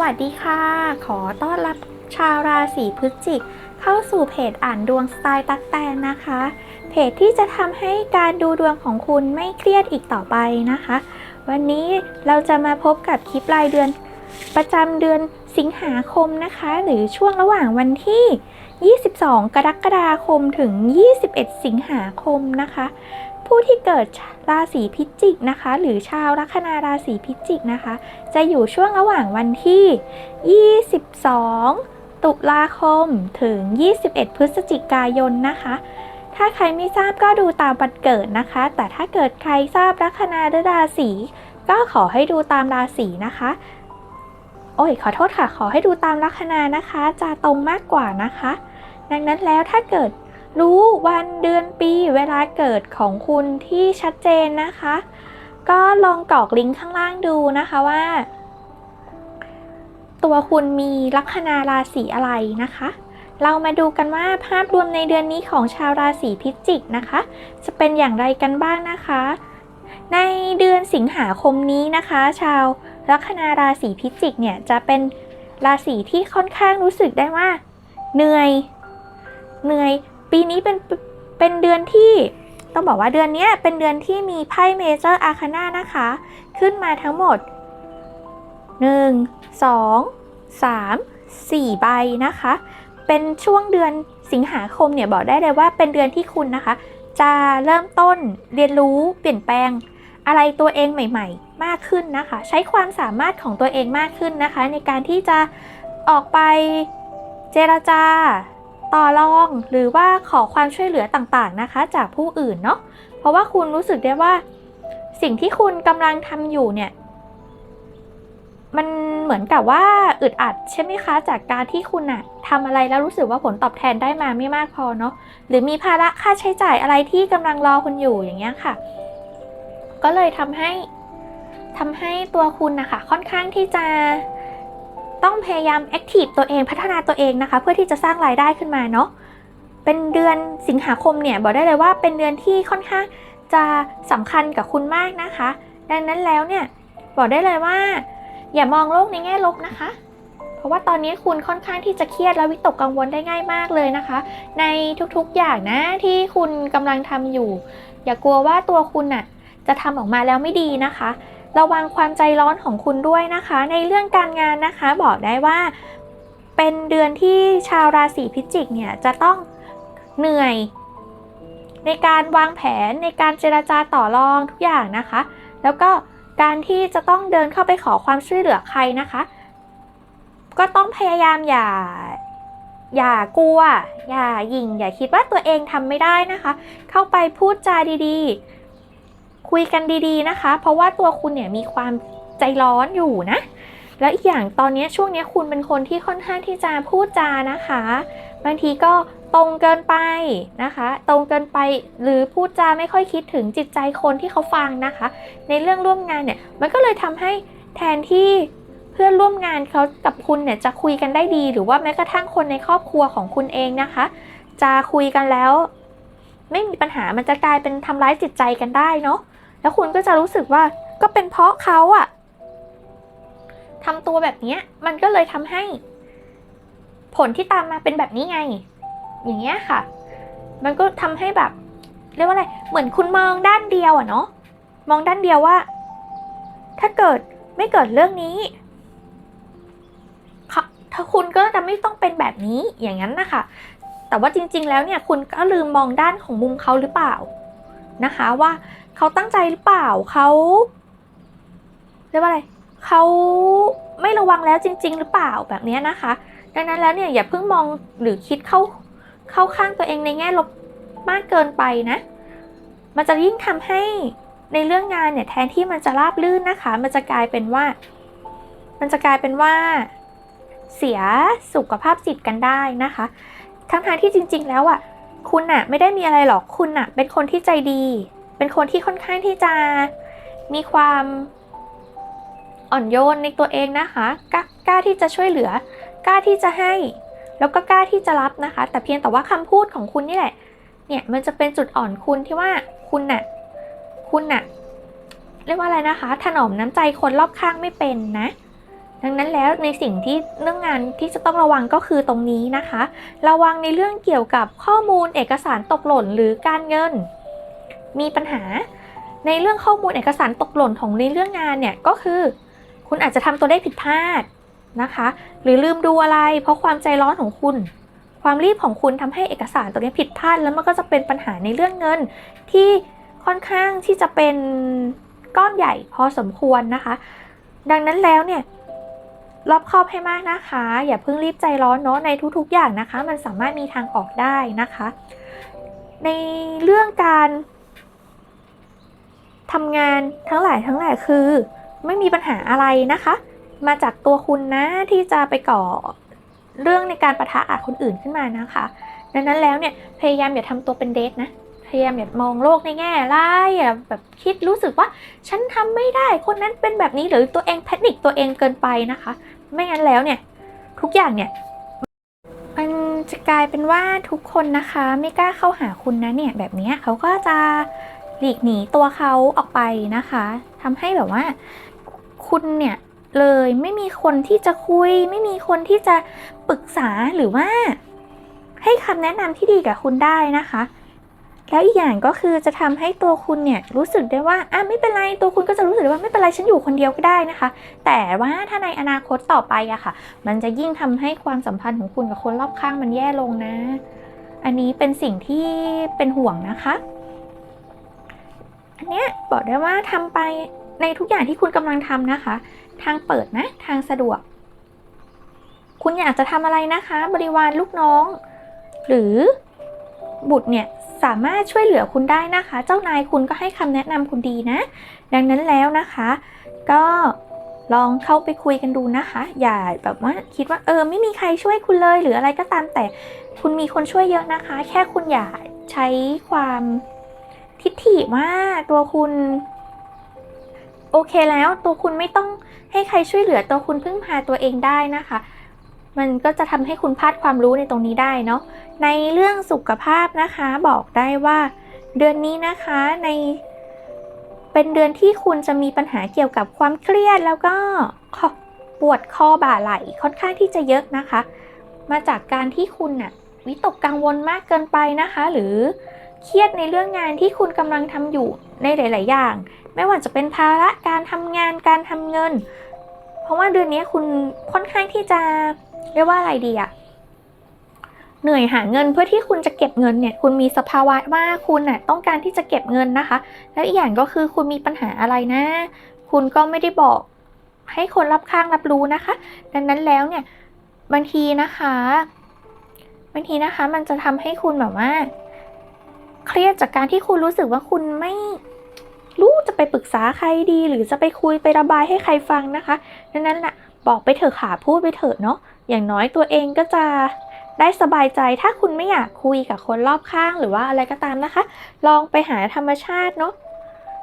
วัสดีค่ะ ขอต้อนรับชาวราศีพฤศจิก เข้าสู่เพจอ่านดวงสไตล์ตักแตนนะคะ เพจที่จะทำให้การดูดวงของคุณไม่เครียดอีกต่อไปนะคะ วันนี้เราจะมาพบกับคลิปรายเดือนประจำเดือนสิงหาคมนะคะ หรือช่วงระหว่างวันที่ 22 กรกฎาคมถึง 21 สิงหาคมนะคะ ผู้ที่เกิดราศีพิจิกนะคะ หรือชาวลัคนาราศีพิจิกนะคะ จะอยู่ช่วงระหว่างวันที่ 22 ตุลาคมถึง 21 พฤศจิกายนนะคะ ถ้าใครไม่ทราบก็ดูตามวันเกิดนะคะ แต่ถ้าเกิดใครทราบลัคนาหรือราศีก็ขอให้ดูตามราศีนะคะ โอ้ยขอโทษค่ะ ขอให้ดูตามลัคนานะคะ จะตรงมากกว่านะคะ ดังนั้นแล้วถ้าเกิด รู้วันเดือนปีเวลาเกิดของคุณที่ชัดเจนนะคะ ก็ลองกรอกลิงก์ข้างล่างดูนะคะว่า ตัวคุณมีลัคนาราศีอะไรนะคะ เรามาดูกันว่าภาพรวมในเดือนนี้ของชาวราศีพิจิกนะคะ จะเป็นอย่างไรกันบ้างนะคะ ในเดือนสิงหาคมนี้นะคะ ชาวลัคนาราศีพิจิกเนี่ยจะเป็นราศีที่ค่อนข้างรู้สึกได้ว่า เหนื่อย เหนื่อย ปีนี้เป็นเป็นเดือนที่ต้องบอกว่าเดือนนี้เป็นเดือนที่มีไพ่เมเจอร์อาคาน่านะคะ ขึ้นมาทั้งหมด 1 2 3 4 ใบนะคะ เป็นช่วงเดือนสิงหาคมเนี่ยบอกได้เลยว่าเป็นเดือนที่คุณนะคะ จะเริ่มต้นเรียนรู้เปลี่ยนแปลงอะไรตัวเองใหม่ ๆ มากขึ้นนะคะ ใช้ความสามารถของตัวเองมากขึ้นนะคะ ในการที่จะออกไปเจรจา ต่อรองหรือว่าขอความช่วยเหลือต่างๆนะคะ จากผู้อื่นเนาะเพราะว่าคุณรู้สึกได้ว่า สิ่งที่คุณกำลังทำอยู่เนี่ย มันเหมือนกับว่าอึดอัดใช่ไหมคะ จากการที่คุณอะทำอะไรแล้วรู้สึกว่าผลตอบแทนได้มาไม่มากพอเนาะหรือมีภาระค่าใช้จ่ายอะไรที่กำลังรอคุณอยู่อย่างเงี้ยค่ะ ก็เลยทำให้ทำให้ตัวคุณนะคะค่อนข้างที่จะ ต้องพยายามแอคทีฟตัวเองพัฒนาตัวเองนะคะ เพื่อที่จะสร้างรายได้ขึ้นมาเนาะเป็นเดือนสิงหาคมเนี่ยบอกได้เลยว่าเป็นเดือนที่ค่อนข้างจะสำคัญกับคุณมากนะคะ ดังนั้นแล้วเนี่ยบอกได้เลยว่า อย่ามองโลกในแง่ลบนะคะ เพราะว่าตอนนี้คุณค่อนข้างที่จะเครียดและวิตกกังวลได้ง่ายมากเลยนะคะ ในทุกๆอย่างนะที่คุณกำลังทำอยู่ อย่ากลัวว่าตัวคุณน่ะจะทำออกมาแล้วไม่ดีนะคะ ระวังความใจร้อนของคุณด้วยนะคะ ในเรื่องการงานนะคะ บอกได้ว่าเป็นเดือนที่ชาวราศีพิจิกเนี่ยจะต้องเหนื่อย ในการวางแผนในการเจราจาต่อรองทุกอย่างนะคะ แล้วก็การที่จะต้องเดินเข้าไปขอความช่วยเหลือใครนะคะ ก็ต้องพยายามอย่าอย่ากลัว อย่าหยิ่ง อย่าคิดว่าตัวเองทำไม่ได้นะคะ เข้าไปพูดจาดีๆ คุยกันดีๆนะคะ เพราะว่าตัวคุณเนี่ยมีความใจร้อนอยู่นะ แล้วอีกอย่างตอนนี้ช่วงนี้คุณเป็นคนที่ค่อนข้างที่จะพูดจานะคะ บางทีก็ตรงเกินไปนะคะ ตรงเกินไปหรือพูดจาไม่ค่อยคิดถึงจิตใจคนที่เขาฟังนะคะ ในเรื่องร่วมงานเนี่ยมันก็เลยทำให้แทนที่เพื่อนร่วมงานเขากับคุณเนี่ยจะคุยกันได้ดี หรือว่าแม้กระทั่งคนในครอบครัวของคุณเองนะคะ จะคุยกันแล้ว ไม่มีปัญหามันจะกลายเป็นทำร้ายจิตใจกันได้เนาะ แล้วคุณก็จะรู้สึกว่าก็เป็นเพราะเขาอะทำตัวแบบนี้มันก็เลยทำให้ ผลที่ตามมาเป็นแบบนี้ไง อย่างเงี้ยค่ะ มันก็ทำให้แบบ เรียกว่าอะไร เหมือนคุณมองด้านเดียวอะเนาะมองด้านเดียวว่า ถ้าเกิดไม่เกิดเรื่องนี้ค่ะถ้าคุณก็จะไม่ต้องเป็นแบบนี้อย่างนั้นนะคะแต่ว่าจริง ๆ แล้วเนี่ยคุณก็ลืมมองด้านของมุมเขาหรือเปล่านะคะว่าเขาตั้งใจหรือเปล่าเขาเรียกว่าอะไรเขาไม่ระวังแล้วจริง ๆ หรือเปล่าแบบนี้นะคะ ดังนั้นแล้วเนี่ยอย่าเพิ่งมองหรือคิดเข้าเข้าข้างตัวเองในแง่ลบมากเกินไปนะ มันจะยิ่งทำให้ในเรื่องงานเนี่ยแทนที่มันจะราบลื่นนะคะ มันจะกลายเป็นว่า มันจะกลายเป็นว่า เสียสุขภาพจิตกันได้นะคะ ทั้งทางที่จริง ๆ แล้วอะ คุณน่ะไม่ได้มีอะไรหรอก คุณน่ะ เป็นคนที่ใจดี เป็นคนที่ค่อนข้างที่จะมีความอ่อนโยนในตัวเองนะคะกล้ากล้าที่จะช่วยเหลือกล้าที่จะให้ แล้วก็กล้าที่จะรับนะคะ แต่เพียงแต่ว่าคำพูดของคุณนี่แหละ เนี่ยมันจะเป็นจุดอ่อนคุณที่ว่าคุณน่ะคุณน่ะเรียกว่าอะไรนะคะ ถนอมน้ำใจคนรอบข้างไม่เป็นนะ ดังนั้นแล้วในสิ่งที่เรื่องงานที่จะต้องระวังก็คือตรงนี้นะคะ ระวังในเรื่องเกี่ยวกับข้อมูลเอกสารตกหล่นหรือการเงิน มีปัญหา ในเรื่องข้อมูลเอกสารตกหล่นของในเรื่องงานเนี่ยก็คือ คุณอาจจะทำตัวได้ผิดพลาดนะคะ หรือลืมดูอะไร เพราะความใจร้อนของคุณ ความรีบของคุณทำให้เอกสารตัวนี้ผิดพลาด แล้วมันก็จะเป็นปัญหาในเรื่องเงิน ที่ค่อนข้างที่จะเป็นก้อนใหญ่พอสมควรนะคะ ดังนั้นแล้วเนี่ยรอบคอบให้มากนะคะ อย่าเพิ่งรีบใจร้อนเนาะในทุกๆอย่างนะคะ มันสามารถมีทางออกได้นะคะ ในเรื่องการ ทำงานทั้งหลายทั้งหล่คือ ไม่มีปัญหาอะไรนะคะ มาจากตัวคุณนะที่จะไปก่อเรื่องในการประทะอาคนอื่นขึ้นมานะคะ ดังนั้นแล้วเนี่ยพยายามอย่าทำตัวเป็นเดทนะพยายามอย่ามองโลกในแง่ร้ายอย่าแบบคิดรู้สึกว่า ฉันทำไม่ได้คนนั้นเป็นแบบนี้หรือตัวเองแพนิคตัวเองเกินไปนะคะ ไม่งั้นแล้วเนี่ย ทุกอย่างเนี่ยมันจะกลายเป็นว่าทุกคนนะคะ ไม่กล้าเข้าหาคุณนะเนี่ยแบบนี้เขาก็จะ หลีกหนีตัวเขาออกไปนะคะทำให้แบบว่าคุณเนี่ยเลยไม่มีคนที่จะคุย ไม่มีคนที่จะปรึกษาหรือว่า ให้คำแนะนำที่ดีกับคุณได้นะคะ แล้วอีกอย่างก็คือจะทำให้ตัวคุณเนี่ยรู้สึกได้ว่าอะไม่เป็นไรตัวคุณก็จะรู้สึกว่าไม่เป็นไรฉันอยู่คนเดียวก็ได้นะคะ แต่ว่าถ้าในอนาคตต่อไปอะค่ะ มันจะยิ่งทำให้ความสัมพันธ์ของคุณกับคนรอบข้างมันแย่ลงนะ อันนี้เป็นสิ่งที่เป็นห่วงนะคะ อันเนี้ยบอกได้ว่าทำไปในทุกอย่างที่คุณกำลังทำนะคะ ทางเปิดนะ ทางสะดวก คุณอยากจะทำอะไรนะคะ บริวารลูกน้อง หรือบุตรเนี่ยสามารถช่วยเหลือคุณได้นะคะ เจ้านายคุณก็ให้คำแนะนำคุณดีนะ ดังนั้นแล้วนะคะ ก็ลองเข้าไปคุยกันดูนะคะ อย่าแบบว่าคิดว่าเออไม่มีใครช่วยคุณเลย หรืออะไรก็ตามแต่คุณมีคนช่วยเยอะนะคะ แค่คุณอย่าใช้ความ ทิฐิว่าตัวคุณ โอเคแล้วตัวคุณไม่ต้องให้ใครช่วยเหลือตัวคุณพึ่งพาตัวเองได้นะคะ มันก็จะทำให้คุณพลาดความรู้ในตรงนี้ได้เนาะในเรื่องสุขภาพนะคะบอกได้ว่า เดือนนี้นะคะใน เป็นเดือนที่คุณจะมีปัญหาเกี่ยวกับความเครียดแล้วก็ข้อปวดคอบ่าไหล่ค่อนข้างที่จะเยอะนะคะ มาจากการที่คุณน่ะวิตกกังวลมากเกินไปนะคะ หรือ เครียดในเรื่องงานที่คุณกำลังทำอยู่ในหลาย ๆ อย่าง ไม่ว่าจะเป็นภาระการทำงานการทำเงิน เพราะว่าเดือนนี้คุณค่อนข้างที่จะเรียกว่าอะไรดีอะเหนื่อยหาเงินเพื่อที่คุณจะเก็บเงินเนี่ย คุณมีสภาวะว่าคุณน่ะต้องการที่จะเก็บเงินนะคะ และอีกอย่างก็คือคุณมีปัญหาอะไรนะ คุณก็ไม่ได้บอกให้คนรับข้างรับรู้นะคะ ดังนั้นแล้วเนี่ยบางทีนะคะบางทีนะคะมันจะทำให้คุณแบบว่า เครียดจากการที่คุณรู้สึกว่าคุณไม่รู้จะไปปรึกษาใครดี หรือจะไปคุยไประบายให้ใครฟังนะคะดังนั้นน่ะบอกไปเถอะค่ะพูดไปเถอะเนาะอย่างน้อยตัวเองก็จะได้สบายใจถ้าคุณไม่อยากคุยกับคนรอบข้างหรือว่าอะไรก็ตามนะคะ ลองไปหาธรรมชาติเนาะ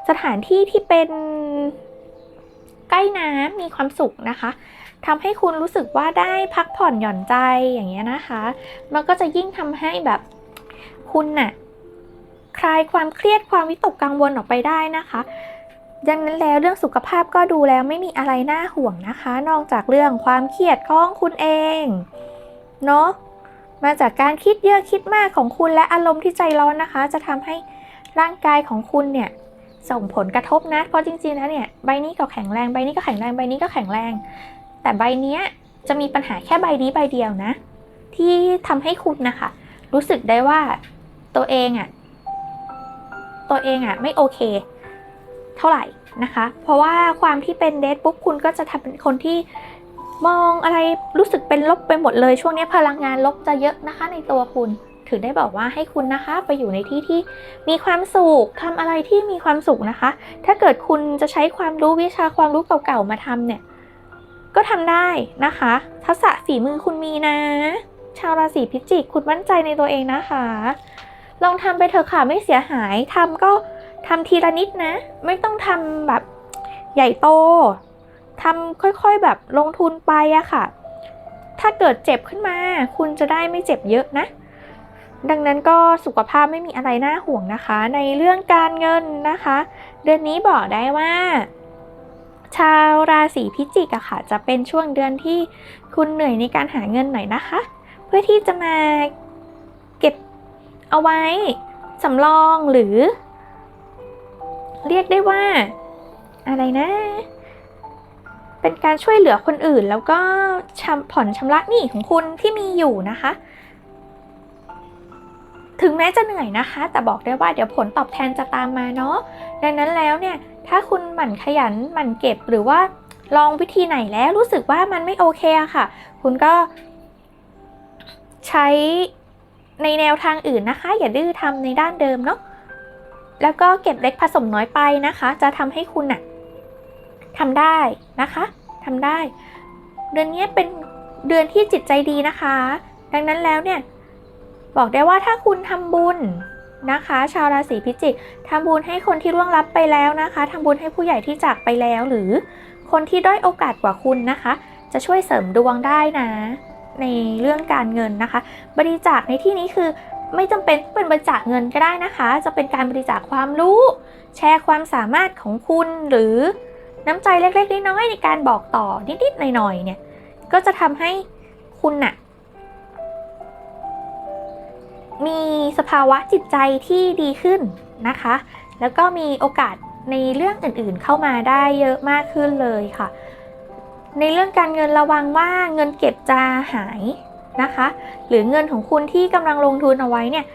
สถานที่ที่เป็นใกล้น้ำมีความสุขนะคะทำให้คุณรู้สึกว่าได้พักผ่อนหย่อนใจอย่างเงี้ยนะคะ มันก็จะยิ่งทำให้แบบคุณน่ะ คลายความเครียดความวิตกกังวลออกไปได้นะคะดังนั้นแล้วเรื่องสุขภาพก็ดูแล้วไม่มีอะไรน่าห่วงนะคะ นอกจากเรื่องความเครียดของคุณเองเนาะมาจากการคิดเยอะคิดมากของคุณและอารมณ์ที่ใจร้อนนะคะ จะทำให้ร่างกายของคุณเนี่ยส่งผลกระทบนะ เพราะจริงๆแล้วเนี่ยใบนี้ก็แข็งแรงใบนี้ก็แข็งแรงใบนี้ก็แข็งแรง แต่ใบเนี้ยจะมีปัญหาแค่ใบนี้ใบเดียวนะ ที่ทำให้คุณนะคะ รู้สึกได้ว่าตัวเองอะ่ะ ตัวเองอะ่ะไม่โอเค เท่าไหร่นะคะ เพราะว่าความที่เป็นเดทปุ๊บคุณก็จะทำเป็นคนที่มองอะไรรู้สึกเป็นลบไปหมดเลย ช่วงนี้พลังงานลบจะเยอะนะคะในตัวคุณถึงได้บอกว่าให้คุณนะคะไปอยู่ในที่ที่มีความสุขทำอะไรที่มีความสุขนะคะ ถ้าเกิดคุณจะใช้ความรู้วิชาความรู้เก่าๆมาทำเนี่ย ก็ทำได้นะคะ ทักษะฝีมือคุณมีนะ ชาวราศีพิจิกคุณมั่นใจในตัวเองนะคะ ลองทำไปเถอะค่ะไม่เสียหายทำก็ทำทีละนิดนะ ไม่ต้องทำแบบใหญ่โตทำค่อยๆแบบลงทุนไปอะค่ะ ถ้าเกิดเจ็บขึ้นมา คุณจะได้ไม่เจ็บเยอะนะ ดังนั้นก็สุขภาพไม่มีอะไรน่าห่วงนะคะ ในเรื่องการเงินนะคะ เดือนนี้บอกได้ว่าชาวราศีพิจิกอะค่ะ จะเป็นช่วงเดือนที่คุณเหนื่อยในการหาเงินหน่อยนะคะ เพื่อที่จะมาเก็บ เอาไว้สำรองหรือ เรียกได้ว่า อะไรนะ เป็นการช่วยเหลือคนอื่น แล้วก็ชำผ่อนชำระหนี้ของคุณที่มีอยู่นะคะ ถึงแม้จะเหนื่อยนะคะ แต่บอกได้ว่าเดี๋ยวผลตอบแทนจะตามมาเนาะดังนั้นแล้วเนี่ย ถ้าคุณหมั่นขยันหมั่นเก็บหรือว่าลองวิธีไหนแล้วรู้สึกว่ามันไม่โอเคอะค่ะ คุณก็ใช้ ในแนวทางอื่นนะคะ อย่าดื้อทำในด้านเดิมเนาะแล้วก็เก็บเล็กผสมน้อยไปนะคะ จะทำให้คุณอะทำได้นะคะทำได้ เดือนนี้เป็นเดือนที่จิตใจดีนะคะ ดังนั้นแล้วเนี่ยบอกได้ว่าถ้าคุณทำบุญนะคะ ชาวราศีพิจิกทำบุญให้คนที่ร่วงลับไปแล้วนะคะทำบุญให้ผู้ใหญ่ที่จากไปแล้ว หรือคนที่ด้อยโอกาสกว่าคุณนะคะ จะช่วยเสริมดวงได้นะ ในเรื่องการเงินนะคะ บริจาคในที่นี้คือไม่จำเป็นต้องเป็นบริจาคเงินก็ได้นะคะ จะเป็นการบริจาคความรู้ แชร์ความสามารถของคุณหรือน้ำใจเล็กๆน้อยๆในการบอกต่อนิดๆหน่อยๆเนี่ยก็จะทำให้คุณน่ะมีสภาวะจิตใจที่ดีขึ้นนะคะ แล้วก็มีโอกาสในเรื่องอื่นๆเข้ามาได้เยอะมากขึ้นเลยค่ะ ในเรื่องการเงินระวังว่าเงินเก็บจะหายนะคะ หรือเงินของคุณที่กำลังลงทุนเอาไว้เนี่ย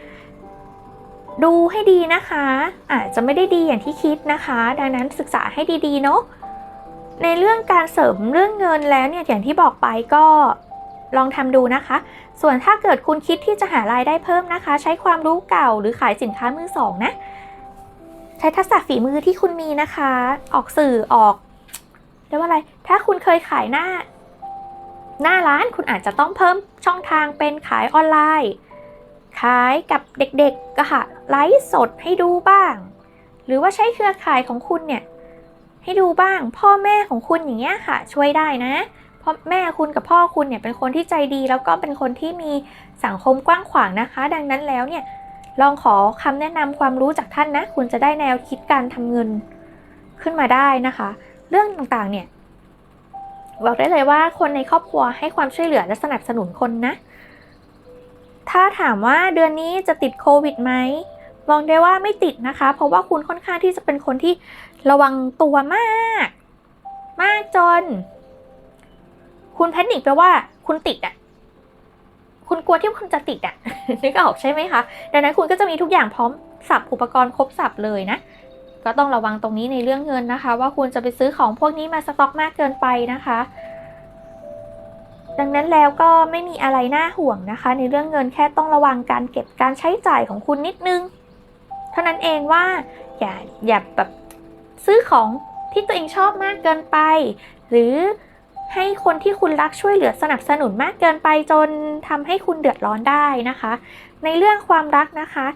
ดูให้ดีนะคะ อาจจะไม่ได้ดีอย่างที่คิดนะคะ ดังนั้นศึกษาให้ดีๆเนาะในเรื่องการเสริมเรื่องเงินแล้วเนี่ยอย่างที่บอกไปก็ลองทำดูนะคะ ส่วนถ้าเกิดคุณคิดที่จะหารายได้เพิ่มนะคะ ใช้ความรู้เก่าหรือขายสินค้ามือสองนะ ใช้ทักษะฝีมือที่คุณมีนะคะ ออกสื่อออก รียกว่าอะไร ถ้าคุณเคยขายหน้า หน้าร้านคุณอาจจะต้องเพิ่มช่องทางเป็นขายออนไลน์ ขายกับเด็กๆก็ค่ะไลฟ์สดให้ดูบ้าง หรือว่าใช้เครือข่ายของคุณเนี่ยให้ดูบ้าง พ่อแม่ของคุณอย่างเงี้ยค่ะ ช่วยได้นะเพราะแม่คุณกับพ่อคุณเนี่ยเป็นคนที่ใจดี แล้วก็เป็นคนที่มีสังคมกว้างขวางนะคะ ดังนั้นแล้วเนี่ยลองขอคำแนะนำความรู้จากท่านนะ คุณจะได้แนวคิดการทำเงินขึ้นมาได้นะคะ เรื่องต่างๆเนี่ยบอกได้เลยว่าคนในครอบครัวให้ความช่วยเหลือและสนับสนุนคนนะ ถ้าถามว่าเดือนนี้จะติดโควิดไหมมองได้ว่าไม่ติดนะคะ เพราะว่าคุณค่อนข้างที่จะเป็นคนที่ระวังตัวมาก มากจน คุณแพนิคแปลว่าคุณติดอะ คุณกลัวที่คุณจะติดอะนึกออกใช่ไหมคะ ดังนั้นคุณก็จะมีทุกอย่างพร้อมสับอุปกรณ์ครบสับเลยนะ ก็ต้องระวังตรงนี้ในเรื่องเงินนะคะ ว่าคุณจะไปซื้อของพวกนี้มาสต็อกมากเกินไปนะคะ ดังนั้นแล้วก็ไม่มีอะไรน่าห่วงนะคะ ในเรื่องเงินแค่ต้องระวังการเก็บการใช้จ่ายของคุณนิดนึง เท่านั้นเองว่าอย่าอย่าแบบซื้อของที่ตัวเองชอบมากเกินไป หรือให้คนที่คุณรักช่วยเหลือสนับสนุนมากเกินไปจนทำให้คุณเดือดร้อนได้นะคะ ในเรื่องความรักนะคะ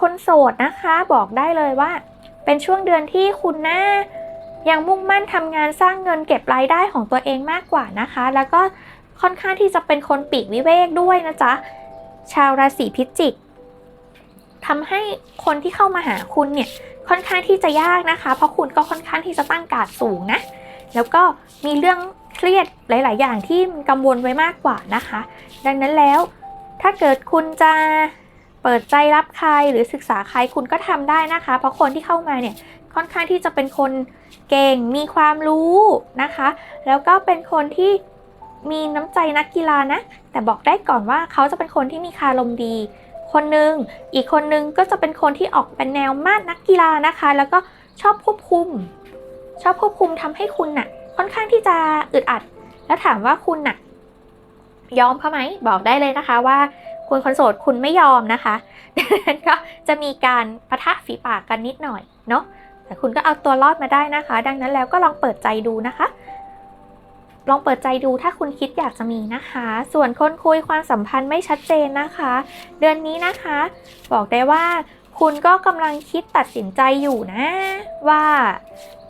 คนโสดนะคะบอกได้เลยว่า เป็นช่วงเดือนที่คุณนะยังมุ่งมั่นทำงานสร้างเงินเก็บรายได้ของตัวเองมากกว่านะคะ แล้วก็ค่อนข้างที่จะเป็นคนปีกวิเวกด้วยนะจ๊ะ ชาวราศีพิจิกทำให้คนที่เข้ามาหาคุณเนี่ยค่อนข้างที่จะยากนะคะ เพราะคุณก็ค่อนข้างที่จะตั้งการสูงนะ แล้วก็มีเรื่องเครียดหลาย ๆ อย่างที่กังวลไว้มากกว่านะคะ ดังนั้นแล้วถ้าเกิดคุณจะ เปิดใจรับใครหรือศึกษาใครคุณก็ทำได้นะคะ เพราะคนที่เข้ามาเนี่ยค่อนข้างที่จะเป็นคนเก่งมีความรู้นะคะ แล้วก็เป็นคนที่มีน้ำใจนักกีฬานะ แต่บอกได้ก่อนว่าเขาจะเป็นคนที่มีคารมดี คนหนึ่งอีกคนนึงก็จะเป็นคนที่ออกเป็นแนวมาดนักกีฬานะคะ แล้วก็ชอบควบคุม ชอบควบคุมทำให้คุณน่ะ ค่อนข้างที่จะอึดอัด แล้วถามว่าคุณน่ะ ยอมเขาไหมบอกได้เลยนะคะว่า คุณคนโสดคุณไม่ยอมนะคะดังนั้นก็จะมีการปะทะฝีปากกันนิดหน่อยเนาะแต่คุณก็เอาตัวรอดมาได้นะคะ ดังนั้นแล้วก็ลองเปิดใจดูนะคะ ลองเปิดใจดูถ้าคุณคิดอยากจะมีนะคะ ส่วนคนคุยความสัมพันธ์ไม่ชัดเจนนะคะ เดือนนี้นะคะ บอกได้ว่าคุณก็กำลังคิดตัดสินใจอยู่นะ ว่า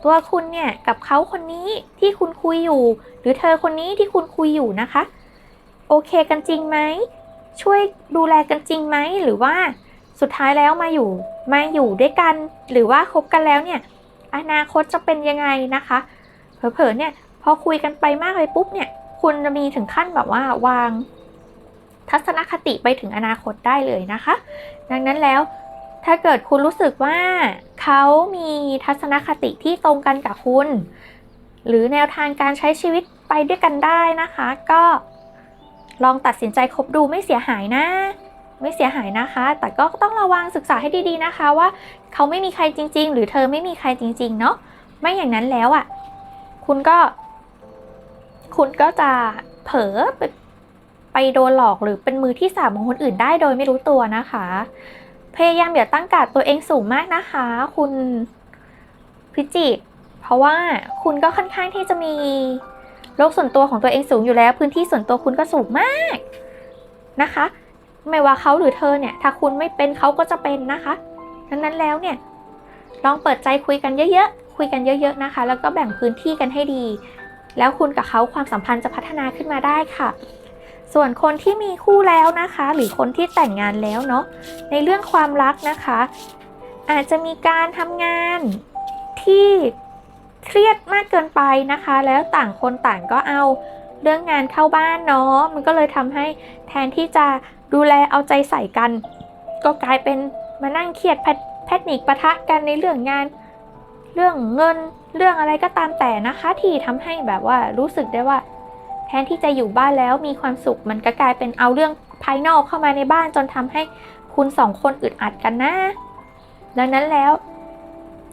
ตัวคุณเนี่ยกับเขาคนนี้ที่คุณคุยอยู่ หรือเธอคนนี้ที่คุณคุยอยู่นะคะ โอเคกันจริงไหม ช่วยดูแลกันจริงไหมหรือว่าสุดท้ายแล้วมาอยู่มาอยู่ด้วยกัน หรือว่าคบกันแล้วเนี่ย อนาคตจะเป็นยังไงนะคะเผลอๆเนี่ยพอคุยกันไปมากเลยปุ๊บเนี่ย คุณจะมีถึงขั้นแบบว่าวาง ทัศนคติไปถึงอนาคตได้เลยนะคะ ดังนั้นแล้วถ้าเกิดคุณรู้สึกว่าเขามีทัศนคติที่ตรงกันกับคุณ หรือแนวทางการใช้ชีวิตไปด้วยกันได้นะคะ ก็ ลองตัดสินใจคบดูไม่เสียหายนะ ไม่เสียหายนะคะ แต่ก็ต้องระวังศึกษาให้ดีๆนะคะว่า เขาไม่มีใครจริง ๆ หรือเธอไม่มีใครจริง ๆ เนาะไม่อย่างนั้นแล้วอะ คุณก็ คุณก็จะเผลอไปไปโดนหลอกหรือเป็นมือที่สามของคนอื่นได้โดยไม่รู้ตัวนะคะ พยายามอย่าตั้งการดตัวเองสูงมากนะคะ คุณพิจิกเพราะว่าคุณก็ค่อนข้างที่จะมี โลกส่วนตัวของตัวเองสูงอยู่แล้ว พื้นที่ส่วนตัวคุณก็สูงมากนะคะ ไม่ว่าเขาหรือเธอเนี่ย ถ้าคุณไม่เป็นเขาก็จะเป็นนะคะดังนั้นแล้วเนี่ย ลองเปิดใจคุยกันเยอะๆ คุยกันเยอะ ๆนะคะ แล้วก็แบ่งพื้นที่กันให้ดี แล้วคุณกับเขาความสัมพันธ์จะพัฒนาขึ้นมาได้ค่ะ ส่วนคนที่มีคู่แล้วนะคะ หรือคนที่แต่งงานแล้วเนาะ ในเรื่องความรักนะคะ อาจจะมีการทำงานที่ เครียดมากเกินไปนะคะ แล้วต่างคนต่างก็เอาเรื่องงานเข้าบ้านเนาะมันก็เลยทำให้แทนที่จะดูแลเอาใจใส่กัน ก็กลายเป็นมานั่งเครียดแพทนิกปะทะกันในเรื่องงาน เรื่องเงินเรื่องอะไรก็ตามแต่นะคะ ที่ทำให้แบบว่ารู้สึกได้ว่า แทนที่จะอยู่บ้านแล้วมีความสุขมันก็กลายเป็นเอาเรื่องภายนอกเข้ามาในบ้านจนทำให้คุณสองคนอึดอัดกันนะ ดังนั้นแล้ว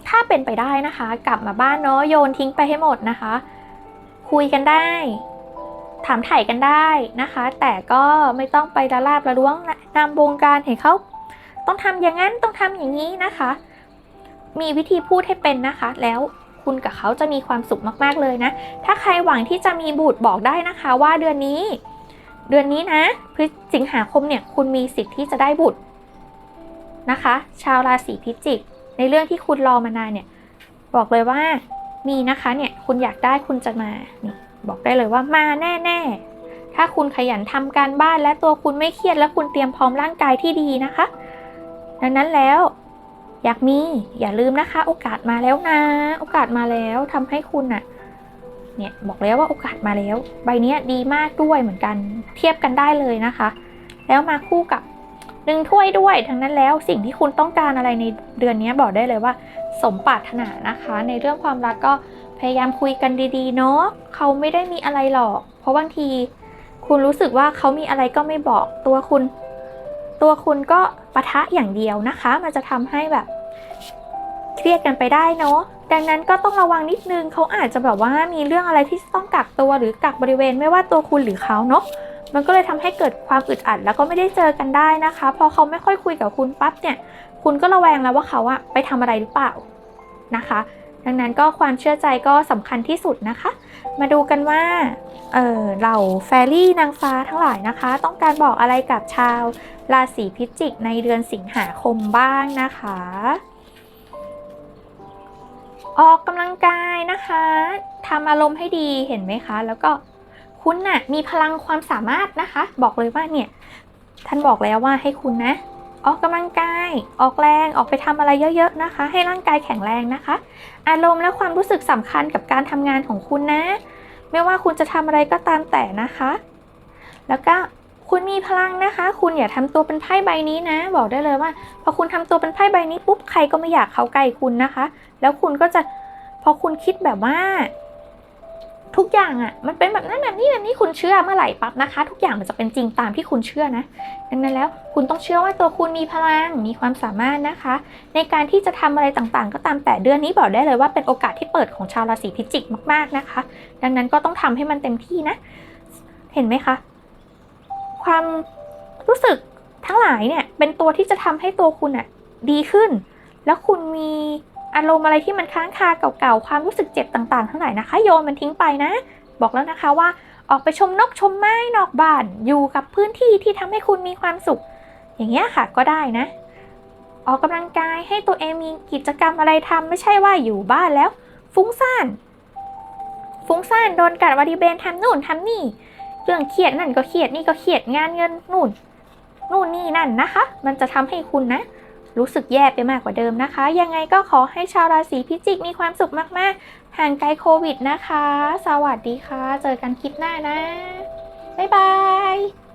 ถ้าเป็นไปได้นะคะ กลับมาบ้านเนาะโยนทิ้งไปให้หมดนะคะ คุยกันได้ ถามถ่ายกันได้นะคะ แต่ก็ไม่ต้องไปละลาบละล้วงนำวงการให้เขาต้องทำอย่างนั้นต้องทำอย่างนี้นะคะ มีวิธีพูดให้เป็นนะคะ แล้วคุณกับเขาจะมีความสุขมากๆเลยนะ ถ้าใครหวังที่จะมีบุตรบอกได้นะคะว่าเดือนนี้ เดือนนี้นะพฤศสิงหาคมเนี่ยคุณมีสิทธิ์ที่จะได้บุตรนะคะ ชาวราศีพิจิก ในเรื่องที่คุณรอมานานเนี่ย บอกเลยว่ามีนะคะเนี่ยคุณอยากได้คุณจะมานี่บอกได้เลยว่ามาแน่ๆ ถ้าคุณขยันทำการบ้านและตัวคุณไม่เครียดและคุณเตรียมพร้อมร่างกายที่ดีนะคะ ดังนั้นแล้ว อยากมีอย่าลืมนะคะ โอกาสมาแล้วนะ โอกาสมาแล้วทำให้คุณน่ะเนี่ยบอกแล้วว่าโอกาสมาแล้ว ใบเนี้ยดีมากด้วยเหมือนกันเทียบกันได้เลยนะคะ แล้วมาคู่กับ หนึ่งถ้วยด้วย ทั้งนั้นแล้วสิ่งที่คุณต้องการอะไรในเดือนนี้บอกได้เลยว่า สมปรารถนานะคะ ในเรื่องความรักก็พยายามคุยกันดีๆ เนาะเขาไม่ได้มีอะไรหรอก เพราะบางที คุณรู้สึกว่าเขามีอะไรก็ไม่บอกตัวคุณ ตัวคุณก็ปะทะอย่างเดียวนะคะ มันจะทำให้แบบเครียดกันไปได้เนาะดังนั้นก็ต้องระวังนิดนึงเขาอาจจะแบบว่ามีเรื่องอะไรที่ต้องกักตัวหรือกักบริเวณไม่ว่าตัวคุณหรือเขาเนาะ มันก็เลยทำให้เกิดความอึดอัดแล้วก็ไม่ได้เจอกันได้นะคะ พอเขาไม่ค่อยคุยกับคุณปั๊บเนี่ย คุณก็ระแวงแล้วว่าเขาอะไปทำอะไรหรือเปล่านะคะ ดังนั้นก็ความเชื่อใจก็สำคัญที่สุดนะคะ มาดูกันว่าเออเหล่าแฟรี่นางฟ้าทั้งหลายนะคะ ต้องการบอกอะไรกับชาวราศีพิจิกในเดือนสิงหาคมบ้างนะคะ ออกกำลังกายนะคะทำอารมณ์ให้ดีเห็นไหมคะ แล้วก็ คุณน่ะมีพลังความสามารถนะคะ บอกเลยว่าเนี่ยท่านบอกแล้วว่าให้คุณนะ ออกกำลังกาย ออกแรงออกไปทำอะไรเยอะๆนะคะ ให้ร่างกายแข็งแรงนะคะ อารมณ์และความรู้สึกสำคัญกับการทำงานของคุณนะ ไม่ว่าคุณจะทำอะไรก็ตามแต่นะคะ แล้วก็คุณมีพลังนะคะ คุณอย่าทำตัวเป็นไพ่ใบนี้นะ บอกได้เลยว่า พอคุณทำตัวเป็นไพ่ใบนี้ปุ๊บใครก็ไม่อยากเข้าใกล้คุณนะคะ แล้วคุณก็จะพอคุณคิดแบบว่า ทุกอย่างอะ่ะมันเป็นแบบนั้นแบบนี้แบบนี้คุณเชื่อเมื่อไหร่ปั๊บนะคะ ทุกอย่างมันจะเป็นจริงตามที่คุณเชื่อนะดังนั้นแล้วคุณต้องเชื่อว่าตัวคุณมีพลังมีความสามารถนะคะ ในการที่จะทำอะไรต่างๆ ก็ตามแต่เดือนนี้บอกได้เลยว่าเป็นโอกาสที่เปิดของชาวราศีพิจิกมากๆนะคะ ดังนั้นก็ต้องทำให้มันเต็มที่นะ เห็นไหมคะ ความรู้สึกทั้งหลายเนี่ยเป็นตัวที่จะทำให้ตัวคุณอะดีขึ้น แล้วคุณมี อารมณ์อะไรที่มันค้างคาเก่าๆ ความรู้สึกเจ็บต่างๆ ทั้งหลายนะคะ โยนมันทิ้งไปนะ บอกแล้วนะคะว่าออกไปชมนกชมไม้นอกบ้าน อยู่กับพื้นที่ที่ทำให้คุณมีความสุข อย่างเงี้ยค่ะก็ได้นะ ออกกำลังกายให้ตัวเองมีกิจกรรมอะไรทำไม่ใช่ว่าอยู่บ้านแล้ว ฟุ้งซ่านฟุ้งซ่านโดนกัดบริเวณทำนู่นทำนี่ เรื่องเครียดนั่นก็เครียดนี่ก็เครียดงานเงินนู่น นู่นนี่นั่นนะคะ มันจะทำให้คุณนะ รู้สึกแย่ไปมากกว่าเดิมนะคะ ยังไงก็ขอให้ชาวราศีพิจิกมีความสุขมากๆ ห่างไกลโควิดนะคะ สวัสดีค่ะ เจอกันคลิปหน้านะ บ๊ายบาย